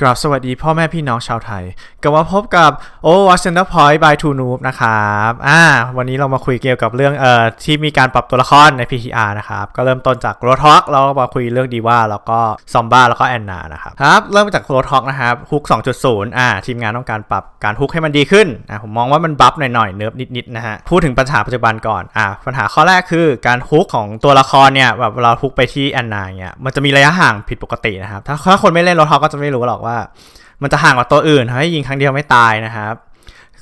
กราบสวัสดีพ่อแม่พี่น้องชาวไทย กลับมาพบกับโอวัชเซนเตอร์พอยต์บายทูนูบนะครับอ่าวันนี้เรามาคุยเกี่ยวกับเรื่องเอ่อที่มีการปรับตัวละครใน PTR นะครับ ก็เริ่มต้นจากโรท็อกเราก็มาคุยเรื่องดีว่าแล้วก็ซอมบ้าแล้วก็แอนนานะครับครับ เริ่มจากโรท็อกนะครับฮุก 2.0อ่าทีมงานต้องการปรับการฮุกให้มันดีขึ้นอ่าผมมองว่ามันบัฟหน่อยๆเนิร์ฟนิดๆนะฮะพูดถึงปัญหาปัจจุบันก่อนอ่าปัญหาข้อแรกคือการฮุกของตัวละครเนี่ยแบบเราฮุกไปที่แอนนาเนี่ยมันจะมีระยะห่างผิดปกตินะครับถ้าคนไม่เล่นโรท็อกก็จะไม่รู้หรอกว่า มันจะห่างกว่าตัวอื่นทำให้ยิงครั้งเดียวไม่ตายนะครับ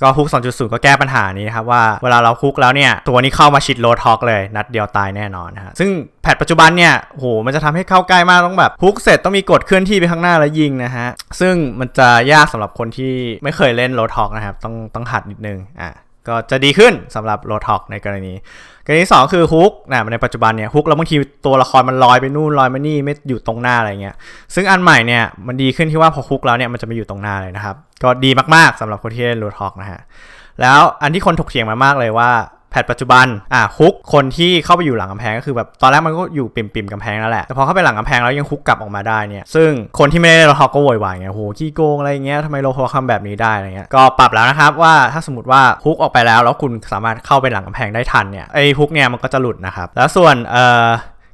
ก็ฮุก 2.0 ก็แก้ปัญหานี้นะครับว่าเวลาเราฮุกแล้วเนี่ย ตัวนี้เข้ามาชิดโลท็อกเลย นัดเดียวตายแน่นอนนะฮะซึ่งแพทปัจจุบันเนี่ยโหมันจะทำให้เข้าใกล้มากต้องแบบฮุกเสร็จต้องมีกดเคลื่อนที่ไปข้างหน้าแล้วยิงนะฮะ ซึ่งมันจะยากสำหรับคนที่ไม่เคยเล่นโลท็อกนะครับ ต้องต้องหัดนิดนึงอะก็จะดีขึ้นสำหรับโลท็อกในกรณี กรณีที่สองคือฮุกนะในปัจจุบันเนี่ยฮุกแล้วบางทีตัวละครมันลอยไปนู่นลอยมานี่ไม่อยู่ตรงหน้าอะไรเงี้ยซึ่งอันใหม่เนี่ยมันดีขึ้นที่ว่าพอฮุกแล้วเนี่ยมันจะไม่อยู่ตรงหน้าเลยนะครับ ก็ดีมากๆสำหรับคนที่เล่นรูทอกนะฮะแล้วอันที่คนถกเถียงมามากเลยว่า แพทปัจจุบันอะฮุกคนที่เข้าไปอยู่หลังกำแพงก็คือแบบตอนแรกมันก็อยู่ปิ่มๆกำแพงแล้วแหละแต่พอเข้าไปหลังกำแพงแล้วยังฮุกกลับออกมาได้เนี่ยซึ่งคนที่ไม่ได้ล่นรูทอกก็โวยวายไงโหขี้โกงอะไรเงี้ยทำไมโลทอกทำแบบนี้ได้อะไรเงี้ยก็ปรับแล้วนะครับว่าถ้าสมมติว่าฮุกออกไปแล้ว แล้วคุณสามารถเข้าไปหลังกำแพงได้ทันเนี่ยไอ้ฮุกเนี่ยมันก็จะหลุดนะครับแล้วส่วนเอ่อ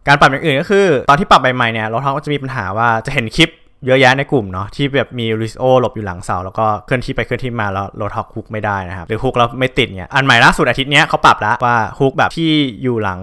การปรับอย่างอื่นก็คือ ตอนที่ปรับใหม่ๆเนี่ยรถท็อกก็จะมีปัญหาว่าจะเห็นคลิป เยอะแยะในกลุ่มเนาะที่แบบมีริสโอหลบอยู่หลังเสาแล้วก็เคลื่อนที่ไปเคลื่อนที่มาแล้วรถท็อกฮุกไม่ได้นะครับหรือฮุกแล้วไม่ติดเนี่ยอันใหม่ล่าสุดอาทิตย์เนี้ยเขาปรับแล้วว่าฮุกแบบที่อยู่หลัง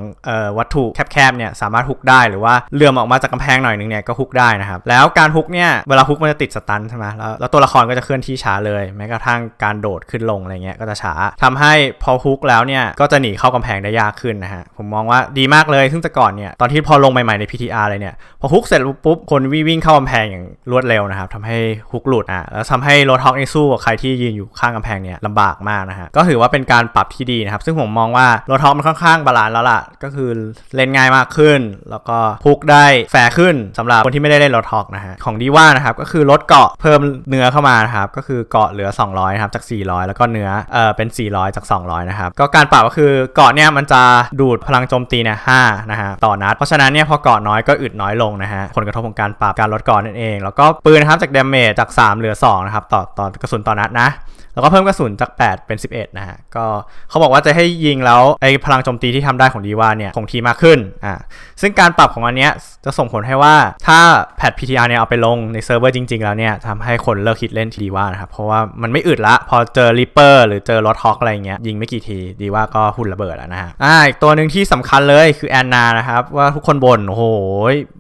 วัตถุแคบๆเนี่ยสามารถฮุกได้หรือว่าเลื่อมออกมาจากกำแพงหน่อยนึงเนี่ยก็ฮุกได้นะครับแล้วการฮุกเนี่ยเวลาฮุกมันจะติดสตันใช่ไหมแล้วแล้วตัวละครก็จะเคลื่อนที่ช้าเลยแม้กระทั่งการโดดขึ้นลงอะไรเงี้ยก็จะช้าทำให้พอฮุกแล้วเนี่ยก็จะหนีเข้ากำแพงได้ยากขึ้นนะฮะผมมองว่าดีมากเลยซึ่งแต่ก่อนเนี่ยตอนที่พอลงใหม่ๆใน PTR เลยเนี่ยพอฮุกเสร็จปุ๊บคนวิ่งเข้ากำแพงอย่างรวดเร็วนะครับทำให้ฮุกหลุดอะแล้วทำให้โรท็อกในสู้กับใครที่ยืนอยู่ข้างกำแพงเนี่ยลำบากมากนะฮะก็ถือว่าเป็นการปรับที่ดีนะครับ ซึ่งผมมองว่าโรท็อกมันค่อนข้างบาลานซ์แล้วล่ะ ก็คือเล่นง่ายมากขึ้น แล้วก็ฮุกได้แฟร์ขึ้นสำหรับคนที่ไม่ได้เล่นโรท็อกนะฮะของดีว่านะครับก็คือลดเกาะเพิ่มเนื้อเข้ามานะครับก็คือเกาะเหลือ 200นะครับจาก 400 แล้วก็เนื้อเอ่อเป็น 400 จาก 200นะครับก็การปรับก็คือเกาะเนี่ยมันจะดูดพลังโจมตีเนี่ย5นะฮะต่อนัดเพราะฉะนั้นเนี่ยพอเกาะน้อยก็อึดน้อยลงนะฮะผลกระทบของการปรับการลดเกาะนั่นเองแล้วก็ปืนนะครับจากดาเมจจาก 3 เหลือ2นะครับต่อต่อกระสุนต่อนัดนะ แล้วก็เพิ่มกระสุนจาก 8 เป็น 11 นะฮะ ก็เขาบอกว่าจะให้ยิงแล้วไอ้พลังโจมตีที่ทำได้ของดีว่าเนี่ยคงทีมากขึ้น อ่า ซึ่งการปรับของอันเนี้ยจะส่งผลให้ว่าถ้าแพท PTR เนี่ยเอาไปลงในเซิร์ฟเวอร์จริง ๆ แล้วเนี่ยทำให้คนเลิกคิดเล่นดีว่านะครับ เพราะว่ามันไม่อึดละ พอเจอริปเปอร์หรือเจอรถฮอกอะไรเงี้ยยิงไม่กี่ทีดีว่าก็หุ่นระเบิดแล้วนะฮะ อ่าอีกตัวหนึ่งที่สำคัญเลยคือแอนนานะครับว่าทุกคนบ่นโอ้โห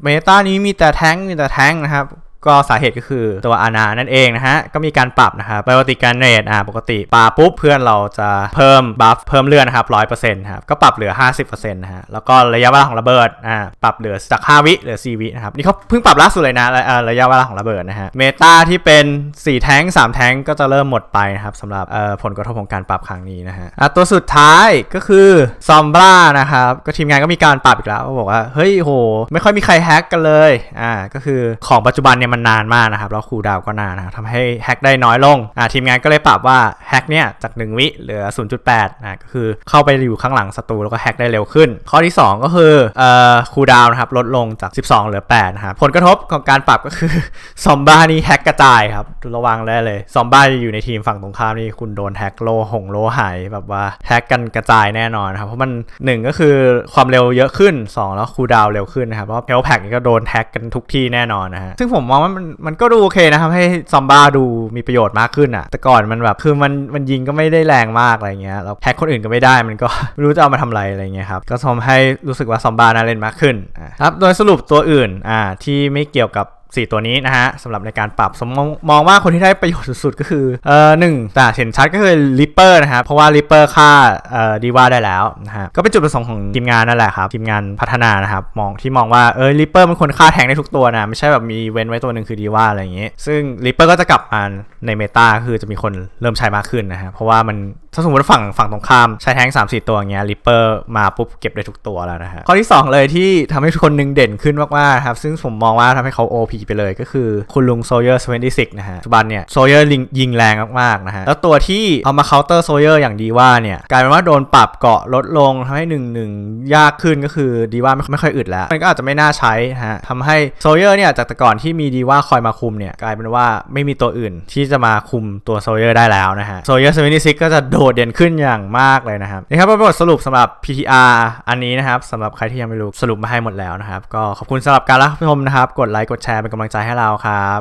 เมตานี้มีแต่แท้งมีแต่แท้งนะครับ ก็สาเหตุก็คือตัวอานานั่นเองนะฮะ ก็มีการปรับนะครับปกติการเรทอ่าปกติปาปุ๊บเพื่อนเราจะเพิ่มบัฟเพิ่มเลือดนะครับร้อยเปอร์เซ็นต์ครับก็ปรับเหลือ 50%นะฮะ แล้วก็ระยะเวลาของระเบิดอ่าปรับเหลือจาก 5 วิเหลือ 4 วินะครับ นี่เขาเพิ่งปรับล่าสุดเลยนะระอ่าระยะเวลาของระเบิดนะฮะ เมตาที่เป็น 4 แท้ง 3 แท้งก็จะเริ่มหมดไปนะครับสำหรับเอ่อผลกระทบของการปรับครั้งนี้นะฮะอะตัวสุดท้ายก็คือซอมบรานะครับก็ทีมงานก็มีการปรับอีกแล้วบอกว่าเฮ้ยโห ไม่ค่อยมีใครแฮกกันเลยอ่าก็คือของปัจจุบันเนี่ยมันนานมากนะครับ แล้วคูดาวก็นานนะทำให้แฮกได้น้อยลงอ่าทีมงานก็เลยปรับว่าแฮกเนี่ยจาก 1 วิเหลือ 0.8อ่าก็คือเข้าไปอยู่ข้างหลังศัตรูแล้วก็แฮกได้เร็วขึ้น ข้อที่ 2 ก็คือเอ่อคูดาวนะครับลดลงจาก 12 เหลือ8นะครับผลกระทบของการปรับก็คือซอมบ้านี่แฮกกระจายครับระวังได้เลยซอมบ้าอยู่ในทีมฝั่งตรงข้ามนี่คุณโดนแฮกโลหงโลหายแบบว่าแฮกกันกระจายแน่นอนนครับเพราะมัน 1 ก็คือความเร็วเยอะขึ้น 2 แล้วคูดาวเร็วขึ้นนะครับเพราะเฮลแพ็กนี่ก็โดนแฮกกันทุกที่แน่นอนนะฮะซึ่งผมมองว่ามันมันก็ดูโอเคนะครับให้ซอมบ้าดูมีประโยชน์มากขึ้นอะ แต่ก่อนมันแบบคือมันมันยิงก็ไม่ได้แรงมากอะไรเงี้ยแล้วแฮกคนอื่นก็ไม่ได้มันก็ ไม่รู้จะเอามาทำอะไรอะไรเงี้ยครับก็ทำให้รู้สึกว่าซอมบ้าน่าเล่นมากขึ้นอะครับโดยสรุปตัวอื่นอ่าที่ไม่เกี่ยวกับ 4 ตัวนี้นะฮะสำหรับในการปรับสมมองมองว่าคนที่ได้ประโยชน์สุดๆ ก็คือเอ่อหนึ่งแต่เห็นชัดก็คือลิปเปอร์นะครับเพราะว่าลิปเปอร์ค่าเอ่อดีว่าได้แล้วนะฮะก็เป็นจุดประสงค์ของทีมงานนั่นแหละครับทีมงานพัฒนานะครับมองที่มองว่าเออลิปเปอร์มันควรค่าแทงได้ทุกตัวนะไม่ใช่แบบมีเว้นไว้ตัวหนึ่งคือดีว่าอะไรอย่างเงี้ยซึ่งลิปเปอร์ก็จะกลับมา ในเมตาคือจะมีคนเริ่มใช้มากขึ้นนะฮะ เพราะว่ามันถ้าสมมติว่าฝั่งฝั่งตรงข้ามใช้แท้ง3 4 ตัวอย่างเงี้ยริปเปอร์มาปุ๊บเก็บได้ทุกตัวแล้วนะฮะ ข้อที่ 2 เลยที่ทำให้คนหนึ่งเด่นขึ้นมากๆครับ ซึ่งผมมองว่าทำให้เขา OP ไปเลยก็คือคุณลุงโซเยอร์26นะฮะปัจจุบันเนี่ยโซเยอร์ยิงแรงมากๆนะฮะ แล้วตัวที่เอามาเคาน์เตอร์โซเยอร์อย่างดีว่าเนี่ยกลายเป็นว่าโดนปรับเกาะลดลงทำให้หนึ่งหนึ่งยากขึ้นก็คือดีว่าไม่ไม่ค่อยอึดแล้วมันก็อาจจะไม่น่าใช้ฮะทำให้โซเยอร์เนี่ยจากแต่ก่อนที่มีดีว่าคอยมาคุมเนี่ยกลายเป็นว่าไม่มีตัวอื่นที่จะมาคุมตัวโซเยอร์ได้แล้วนะฮะโซเยอร์เซเวนนีซิกก็จะโดดเด่นขึ้นอย่างมากเลยนะครับนี่ครับเป็นบทสรุปสำหรับ PTR อันนี้นะครับสำหรับใครที่ยังไม่รู้สรุปมาให้หมดแล้วนะครับก็ขอบคุณสำหรับการรับชมนะครับกดไลค์กดแชร์เป็นกำลังใจให้เราครับ